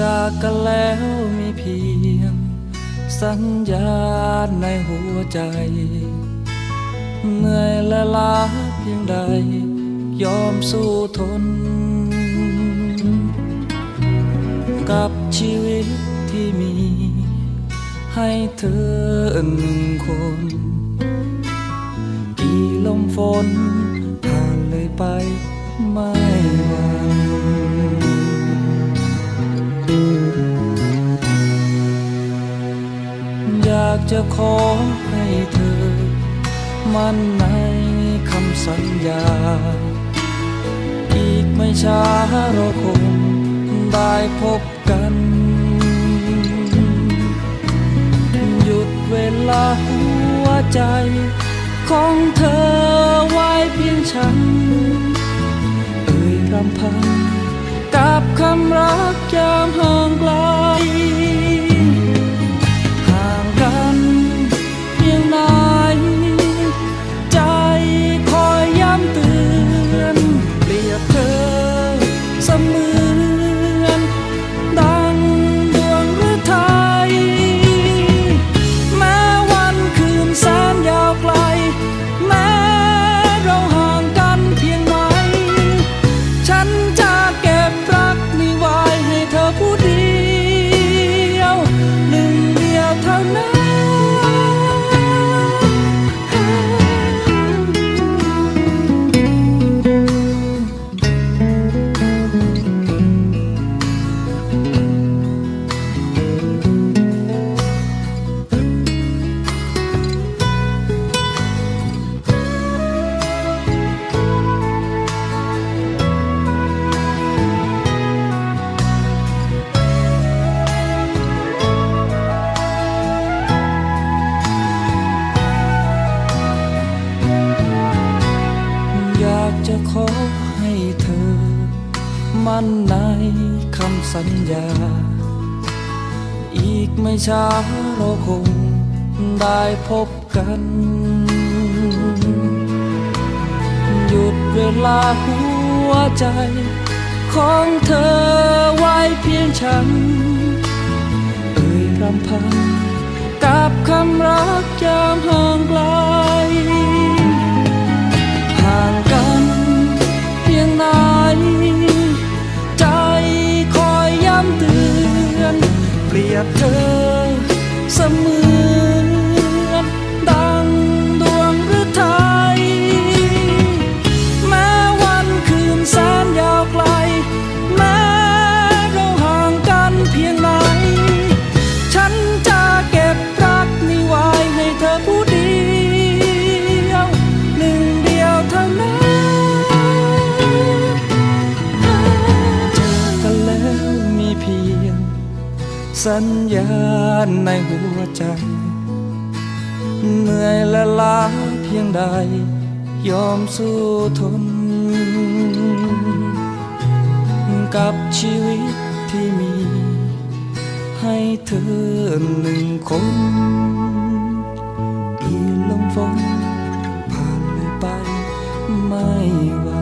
จากกันแล้วมีเพียง สัญญาณในหัวใจ เหนื่อยและล้าเพียงใด ยอมสู้ทน กับชีวิตที่มี ให้เธอหนึ่งคน กี่ลมฝน ไม่อยากจะขอให้เธอ มั่นในคำสัญญา อีกไม่ช้าเราคงได้พบกัน หยุดเวลาหัวใจของเธอไว้เพียงฉันเอมพันกับคำรักยามห่างไกลากจะขอให้เธอ มั่นในคำสัญญา อีกไม่ช้าเราคงได้พบกัน หยุดเวลาหัวใจ ของเธอไว้เพียงฉัน เอ่ยรำพันกับคำรักยามห่างไกล เสัญญาณในหัวใจ เหนื่อยและล้าเพียงใด ยอมสู้ทน กับชีวิตที่มี ให้เธอหนึ่งคนอีลมฝนผ่านเลยไปไม่หวัน